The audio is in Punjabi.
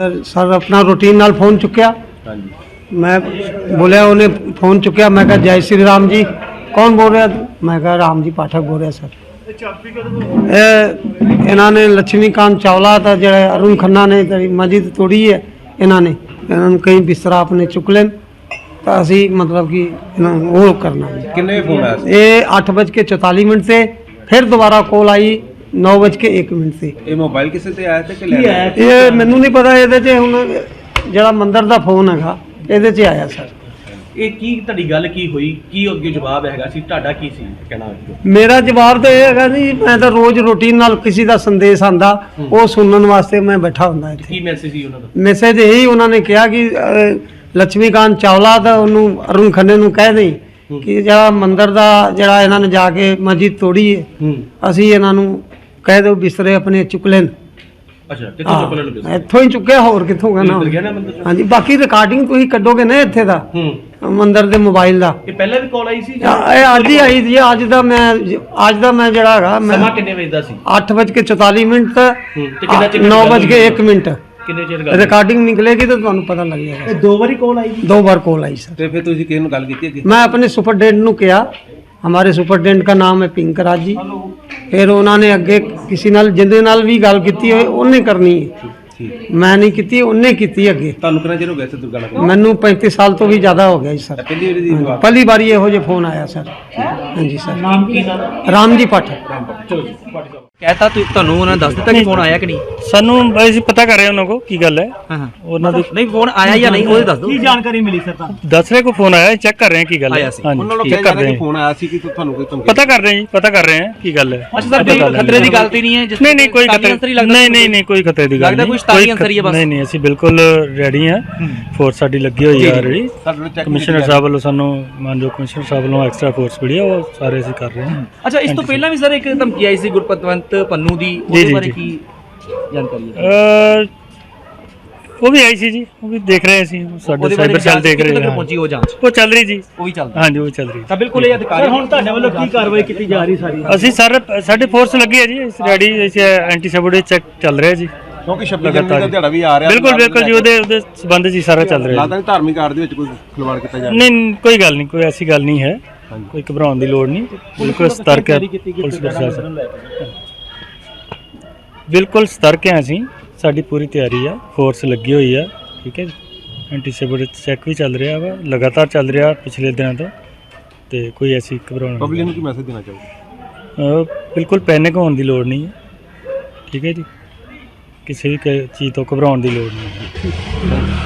ਸਰ ਸਰ ਆਪਣਾ ਰੂਟੀਨ ਨਾਲ ਫੋਨ ਚੁੱਕਿਆ। ਹਾਂਜੀ। ਮੈਂ ਬੋਲਿਆ ਉਹਨੇ ਫੋਨ ਚੁੱਕਿਆ। ਮੈਂ ਕਿਹਾ ਜੈ ਸ਼੍ਰੀ ਰਾਮ ਜੀ। ਕੌਣ ਬੋਲ ਰਿਹਾ? ਮੈਂ ਕਿਹਾ ਰਾਮ ਜੀ ਪਾਠਕ ਬੋਲ ਰਿਹਾ ਸਰ। ਇਹ ਇਹਨਾਂ ਨੇ ਲక్ష్ਮੀਕਾਂਤ ਚਾਵਲਾ ਤਾਂ ਜਿਹੜਾ ਅਰੁਣ ਖੰਨਾ ਨੇ ਤੇਰੀ ਮਸਜਿਦ ਤੋੜੀ ਹੈ ਇਹਨਾਂ ਨੇ। ਇਹਨਾਂ ਨੂੰ ਕਈ ਬਿਸਤਰਾ ਆਪਣੇ ਚੁੱਕ ਲੈਣ। ਤਾਂ ਅਸੀਂ ਮਤਲਬ ਕਿ ਇਹਨਾਂ ਨੂੰ ਉਹ ਕਰਨਾ ਕਿੰਨੇ ਫੋਨ ਆਇਆ ਸੀ? ਇਹ 8:44 ਮਿੰਟ ਤੇ ਫਿਰ ਦੁਬਾਰਾ ਕੋਲ ਆਈ। 9:01 ਮਿੰਟ ਸੀ। ਇਹ ਮੋਬਾਈਲ ਕਿਸੇ ਤੇ ਆਇਆ ਤੇ ਕਿ ਲੈ ਆਇਆ ਇਹ ਮੈਨੂੰ ਨਹੀਂ ਪਤਾ ਇਹਦੇ 'ਚ ਹੁਣ ਜਿਹੜਾ ਮੰਦਰ ਦਾ ਫੋਨ ਹੈਗਾ ਇਹਦੇ 'ਚ ਆਇਆ ਸਰ। ਇਹ ਕੀ ਤੁਹਾਡੀ ਗੱਲ ਕੀ ਹੋਈ? ਕੀ ਅੱਗੇ ਜਵਾਬ ਹੈਗਾ ਸੀ? ਤੁਹਾਡਾ ਕੀ ਸੀ ਕਹਿਣਾ ਮੇਰਾ ਜਵਾਬ ਤਾਂ ਇਹ ਹੈਗਾ ਜੀ ਮੈਂ ਤਾਂ ਰੋਜ਼ ਰੋਟੀਨ ਨਾਲ ਕਿਸੇ ਦਾ ਸੰਦੇਸ਼ ਆਂਦਾ ਉਹ ਸੁਣਨ ਵਾਸਤੇ ਮੈਂ ਬੈਠਾ ਹੁੰਦਾ ਇੱਥੇ। ਕੀ ਮੈਸੇਜ ਸੀ ਉਹਨਾਂ ਦਾ? ਮੈਸੇਜ ਇਹੀ ਉਹਨਾਂ ਨੇ ਕਿਹਾ ਕਿ ਲక్ష్ਮੀਕਾਂਤ ਚਾਵਲਾ ਦਾ ਉਹਨੂੰ ਅਰੁਣ ਖੰਨੇ ਨੂੰ ਕਹਿ ਦੇ ਕਿ ਜਿਹੜਾ ਮੰਦਰ ਦਾ ਜਿਹੜਾ ਇਹਨਾਂ ਨੇ ਜਾ ਕੇ ਮਸਜਿਦ ਤੋੜੀ ਅਸੀਂ ਇਹਨਾਂ ਨੂੰ ਕਹਿ ਦਿਓ ਬਿਸਤਰੇ ਆਪਣੇ ਚੁੱਕ ਲੈਣ। ਅੱਛਾ ਕਿੱਥੋਂ ਚੁੱਕ ਲੈਣ ਇੱਥੋਂ ਹੀ ਚੁੱਕਿਆ ਹੋਰ ਕਿੱਥੋਂ ਗਾ ਨਾ ਹਾਂਜੀ ਬਾਕੀ ਰਿਕਾਰਡਿੰਗ ਤੁਸੀਂ ਕੱਢੋਗੇ ਨਾ ਇੱਥੇ ਦਾ? ਹੂੰ। ਮੰਦਰ ਦੇ ਮੋਬਾਈਲ ਦਾ। ਇਹ ਪਹਿਲਾਂ ਵੀ ਕਾਲ ਆਈ ਸੀ ਇਹ ਅੱਜ ਹੀ ਆਈ ਸੀ ਅੱਜ ਦਾ ਮੈਂ ਅੱਜ ਦਾ ਮੈਂ ਜਿਹੜਾ ਹੈਗਾ ਮੈਂ ਸਮਾਂ ਕਿੰਨੇ ਵਜੇ ਸੀ? 8:44 ਮਿੰਟ ਤੇ ਕਿੰਨਾ ਚਿਰ 9:01 ਮਿੰਟ। ਕਿੰਨੇ ਚਿਰ ਗੱਲ ਰਿਕਾਰਡਿੰਗ ਨਿਕਲੇਗੀ ਤਾਂ ਤੁਹਾਨੂੰ ਪਤਾ ਲੱਗ ਜਾਏਗਾ। ਇਹ ਦੋ ਵਾਰੀ ਕਾਲ ਆਈ ਜੀ ਦੋ ਵਾਰ ਕਾਲ ਆਈ ਸਰ ਤੇ ਫਿਰ ਤੁਸੀਂ ਕਿਹਨੂੰ ਗੱਲ ਕੀਤੀ ਅੱਗੇ? ਮੈਂ ਆਪਣੇ ਸੁਪਰਡੈਂਟ ਨੂੰ ਕਿਹਾ ਹਮਾਰੇ ਸੁਪਰਡੈਂਟ ਦਾ ਨਾਮ ਹੈ ਪਿੰਕ ਰਾਜ ਜੀ ਫਿਰ ਉਹਨਾਂ ਨੇ ਅੱਗੇ ਕਿਸੇ ਨਾਲ ਜਿਹਦੇ ਨਾਲ ਵੀ ਗੱਲ ਕੀਤੀ ਹੋਏ ਉਹਨੇ ਕਰਨੀ ਹੈ ਮੈਂ ਨਹੀਂ ਕੀਤੀ ਉਹਨੇ ਕੀਤੀ ਅੱਗੇ। ਤੁਹਾਨੂੰ ਕਿੰਨਾ ਚਿਰ ਹੋ ਗਿਆ ਦੁਰਗਾ ਨਾਲ ਮੈਨੂੰ 35 ਸਾਲ ਤੋਂ ਵੀ ਜ਼ਿਆਦਾ ਹੋ ਗਿਆ ਜੀ ਸਰ। ਪਹਿਲੀ ਵਾਰੀ ਦੀ ਜਵਾਬ ਪਹਿਲੀ ਵਾਰੀ ਇਹੋ ਜਿਹਾ ਫੋਨ ਆਇਆ ਸਰ। ਹਾਂਜੀ ਸਰ। ਨਾਮ ਕੀ ਰਾਮ ਜੀ ਪਾਠਕ ਚਲੋ ਜੀ ਪਾਰਟੀ ਸਾਹਿਬ। ਕਹਤਾ ਤੂੰ ਤੁਹਾਨੂੰ ਉਹਨਾਂ ਨੇ ਦੱਸ ਦਿੱਤਾ ਕਿ ਫੋਨ ਆਇਆ ਕਿ ਨਹੀਂ? ਸਾਨੂੰ ਅਸੀਂ ਪਤਾ ਕਰ ਰਹੇ ਉਹਨਾਂ ਕੋ ਕੀ ਗੱਲ ਹੈ। ਹਾਂ ਹਾਂ। ਉਹਨਾਂ ਦੇ ਨਹੀਂ ਫੋਨ ਆਇਆ ਜਾਂ ਨਹੀਂ ਉਹ ਦੱਸ ਦਿਓ। ਜਾਣਕਾਰੀ ਮਿਲੀ ਸਰ ਤਾਂ ਦੱਸ ਰਹੇ ਕੋ ਫੋਨ ਆਇਆ? ਚੈੱਕ ਕਰ ਰਹੇ ਹਾਂ ਕੀ ਗੱਲ ਹੈ। ਉਹਨਾਂ ਨੂੰ ਠੀਕ ਕਿਹਾ ਕਰ ਰਿਹਾ ਕਿ ਫੋਨ ਆਇਆ ਸੀ ਕਿ ਤੁਹਾਨੂੰ ਕੋਈ ਧਮਕੀ ਪਤਾ ਕਰ ਰਹੇ ਹਾਂ ਜੀ ਪਤਾ ਕਰ ਰਹੇ ਹਾਂ ਕੀ ਗੱਲ ਹੈ। ਅੱਛਾ ਸਰ ਖਤਰੇ ਦੀ। ਗੱਲ ਤੇ ਨਹੀਂ ਹੈ ਜਿਸ ਨਹੀਂ ਨਹੀਂ ਕੋਈ ਖਤਰੇ ਨਹੀਂ ਨਹੀਂ ਨਹੀਂ ਕੋਈ ਖਤਰੇ ਦੀ ਗੱਲ ਲੱਗਦਾ ਨਹੀਂ। ਕੋਈ ਹੈ ਬਸ। ਨਹੀਂ ਨਹੀਂ ਅਸੀਂ ਬਿਲਕੁਲ ਰੈਡੀ ਹਾਂ। ਫੋਰਸ ਸਾਡੀ ਲੱਗੀ ਹੋਈ ਹੈ ਆਲਰੇਡੀ ਕਮਿਸ਼ਨਰ ਸਾਹਿਬ ਵੱਲੋਂ ਸਾਨੂੰ ਮਾਨਯੋਗ ਕਮਿਸ਼ਨਰ ਸਾਹਿਬ ਵੱਲੋਂ ਐਕਸਟਰਾ ਫੋਰਸ ਮਿਲੀ ਹੈ ਉਹ ਸਾਰੇ ਅਸੀਂ ਕਰ ਰਹੇ ਹਾਂ। ਅੱਛਾ ਇਸ ਤੋਂ ਪਹਿਲਾਂ ਵੀ ਸਰ ਇੱਕ ਧਮਕੀ ਆਈ ਸੀ ਗੁਰਪਤਵੰਤ ਪੰਨੂ ਦੀ ਉਹਦੇ ਬਾਰੇ। ਕੀ ਜਾਣਕਾਰੀ ਹੈ? ਉਹ ਵੀ ਆਈ ਸੀ ਜੀ ਉਹ ਵੀ ਦੇਖ ਰਹੇ ਸੀ ਸਾਡੇ ਸਾਈਬਰ ਸੈੱਲ ਦੇਖ ਰਹੇ ਹਾਂ। ਪਹੁੰਚੀ ਉਹ ਜਾਂਚ? ਉਹ ਚੱਲ ਰਹੀ ਜੀ। ਉਹ ਵੀ ਚੱਲਦਾ ਹਾਂਜੀ ਉਹ ਚੱਲ ਰਹੀ। ਤਾਂ ਬਿਲਕੁਲ ਇਹ ਅਧਿਕਾਰੀ ਹੁਣ ਤੁਹਾਡੇ ਵੱਲੋਂ ਕੀ ਕਾਰਵਾਈ ਕੀਤੀ ਜਾ ਰਹੀ ਸਾਰੀ? ਅਸੀਂ ਸਰ ਸਾਡੀ ਫੋਰਸ ਲੱਗੀ ਹੈ ਜੀ ਅਸੀਂ ਰੈਡੀ ਅਸੀਂ ਐਂਟੀ ਸਬੋਡੀ ਚੈੱਕ ਚੱਲ ਰਿਹਾ ਜੀ। ਕਿਉਂਕਿ 26 ਜਨਵਰੀ ਦਾ ਦਿਹਾੜਾ ਵੀ ਆ ਰਿਹਾ ਬਿਲਕੁਲ ਬਿਲਕੁਲ ਜੀ ਉਹਦੇ ਉਹਦੇ ਸੰਬੰਧ ਜੀ ਸਾਰਾ ਚੱਲ ਰਿਹਾ ਲੱਗਦਾ ਨਹੀਂ ਧਾਰਮਿਕ ਆੜ ਦੇ ਵਿੱਚ ਕੋਈ ਖਿਲਵਾੜ ਕੀਤਾ ਜਾ ਜੀ। ਨਹੀਂ ਨਹੀਂ, ਕੋਈ ਗੱਲ ਨਹੀਂ ਕੋਈ ਐਸੀ ਗੱਲ ਨਹੀਂ ਹੈ। ਕੋਈ ਘਬਰਾਉਣ ਦੀ ਲੋੜ ਨਹੀਂ। ਬਿਲਕੁਲ ਸਤਰਕ ਹੈ। ਪੁਲਿਸ ਪ੍ਰਸ਼ਾਸਨ ਬਿਲਕੁਲ ਸਤਰਕ ਹੈ ਅਸੀਂ। ਸਾਡੀ ਪੂਰੀ ਤਿਆਰੀ ਆ ਫੋਰਸ ਲੱਗੀ ਹੋਈ ਆ ਠੀਕ ਹੈ ਜੀ। ਐਂਟੀ ਸਬੋਡੀ ਚੈੱਕ ਵੀ ਚੱਲ ਰਿਹਾ ਵਾ। ਲਗਾਤਾਰ ਚੱਲ ਰਿਹਾ ਪਿਛਲੇ ਦਿਨਾਂ ਤੋਂ। ਤੇ ਕੋਈ ਐਸੀ ਘਬਰਾਉਣ ਵਾਲੀ ਪਬਲਿਕ ਨੂੰ ਕੀ ਮੈਸੇਜ ਦੇਣਾ ਚਾਹੋਗੇ? ਅਹ ਬਿਲਕੁਲ ਪੈਨਿਕ ਹੋਣ ਦੀ ਲੋੜ ਨਹੀਂ ਹੈ। ਠੀਕ ਹੈ ਜੀ। ਕਿਸੇ ਵੀ ਕ- ਚੀਜ਼ ਤੋਂ ਘਬਰਾਉਣ ਦੀ ਲੋੜ ਨਹੀਂ।